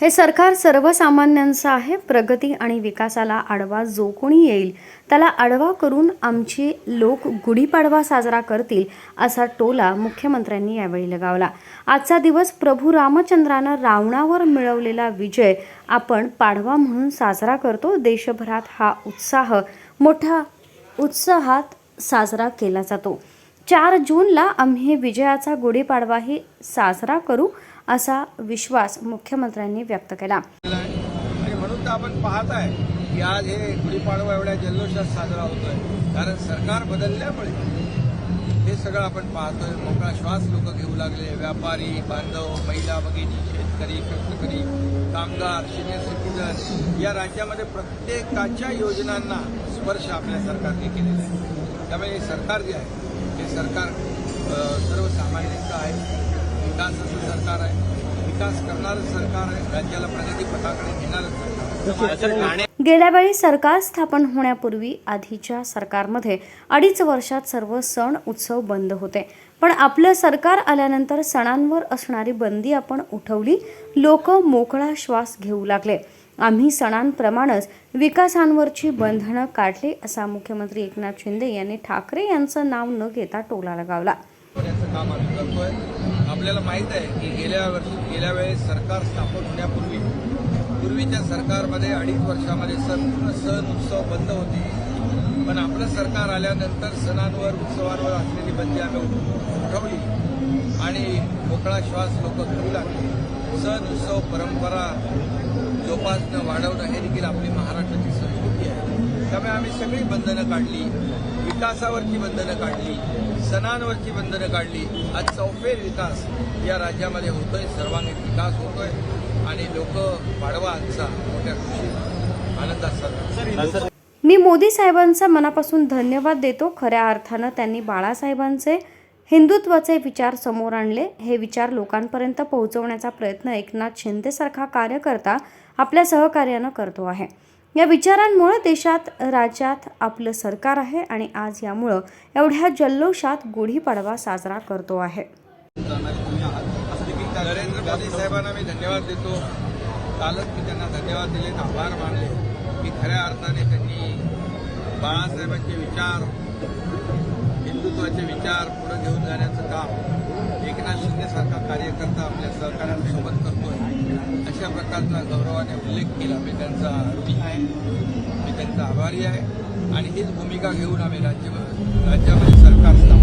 हे सरकार सर्वसामान्यांचं आहे. प्रगती आणि विकासाला आडवा जो कोणी येईल त्याला आडवा करून आमचे लोक गुढीपाडवा साजरा करतील असा टोला मुख्यमंत्र्यांनी यावेळी लगावला. आजचा दिवस प्रभू रामचंद्रानं रावणावर मिळवलेला विजय आपण पाडवा म्हणून साजरा करतो. देशभरात हा उत्साह मोठा उत्साहात साजरा केला जातो. चार जूनला आम्ही विजयाचा गुढीपाडवाही साजरा करू. असा विश्वास मुख्यमंत्र्यांनी व्यक्त केला. आणि म्हणून तर आपण पाहत आहे की आज हे गुढीपाडवा एवढ्या जल्लोषात साजरा होतोय. कारण सरकार बदलल्यामुळे हे सगळं आपण पाहतोय. मोकळा श्वास लोक घेऊ लागले. व्यापारी बांधव महिला भगिनी शेतकरी शेतकरी कामगार सिनियर सिटीजन या राज्यामध्ये प्रत्येकाच्या योजनांना स्पर्श आपल्या सरकारने केलेला आहे. त्यामुळे हे सरकार जे आहे हे सरकार सर्वसामान्यांचं आहे. विकासाचं सरकार आहे. विकास करणारं सरकार आहे. राज्याला प्रगती पथाकडे नेणारं सरकार आहे. गेल्या वेळी सरकार स्थापन होण्यापूर्वी आधीच्या सरकारमध्ये अडीच वर्षात सर्व सण उत्सव बंद होते. पण आपलं सरकार आल्यानंतर सणांवर असणारी बंदी आपण उठवली. लोक मोकळा श्वास घेऊ लागले. आम्ही सणांप्रमाणेच विकासांवरची बंधनं काढली असा मुख्यमंत्री एकनाथ शिंदे यांनी ठाकरे यांचं नाव न घेता टोला लगावला. काम आम्ही करतोय. आपल्याला माहीत आहे की गेल्या वर्षी गेल्या वेळेस सरकार स्थापन होण्यापूर्वी पूर्वीच्या सरकारमध्ये अडीच वर्षामध्ये संपूर्ण सण उत्सव बंद होते. पण आपलं सरकार आल्यानंतर सणांवर उत्सवांवर असलेली बंदी आम्ही उठवली. आणि मोकळा श्वास लोक घेऊ लागले. सण उत्सव परंपरा जोपासणं वाढवणं हे देखील आपली महाराष्ट्राची संस्कृती आहे. त्यामुळे आम्ही सगळी बंधनं काढली. विकासावरची बंधनं काढली सणांवरची बंधनं काढली. आज चौफेर विकास या राज्यामध्ये होतोय सर्वांगीण विकास होतोय आणि लोक पाडवा आजचा मोठ्या खुशीत आनंदात साजरा. मी मोदी साहेबांचा मनापासून धन्यवाद देतो. खऱ्या अर्थानं त्यांनी बाळासाहेबांचे हिंदुत्वाचे विचार समोर आणले. हे विचार लोकांपर्यंत पोहोचवण्याचा प्रयत्न एकनाथ शिंदेसारखा कार्यकर्ता आपल्या सहकार्यानं करतो आहे. या विचारांमुळं देशात राज्यात आपलं सरकार आहे आणि आज यामुळं एवढ्या जल्लोषात गुढीपाडवा साजरा करतो आहे. नरेंद्र मोदी साहेबांना मी धन्यवाद देतो. कालच मी त्यांना धन्यवाद दिले आभार मानले. की खऱ्या अर्थाने त्यांनी बाळासाहेबांचे विचार हिंदुत्वाचे विचार पुढे घेऊन जाण्याचं काम एकनाथ शिंदेसारखा कार्यकर्ता आपल्या सहकाऱ्यांसोबत अशा प्रकारचा गौरवाने उल्लेख केला मी त्यांचा ऋणी आहे. मी त्यांचा आभारी आहे. आणि हीच भूमिका घेऊन आम्ही राज्य राज्यामध्ये सरकार स्थापन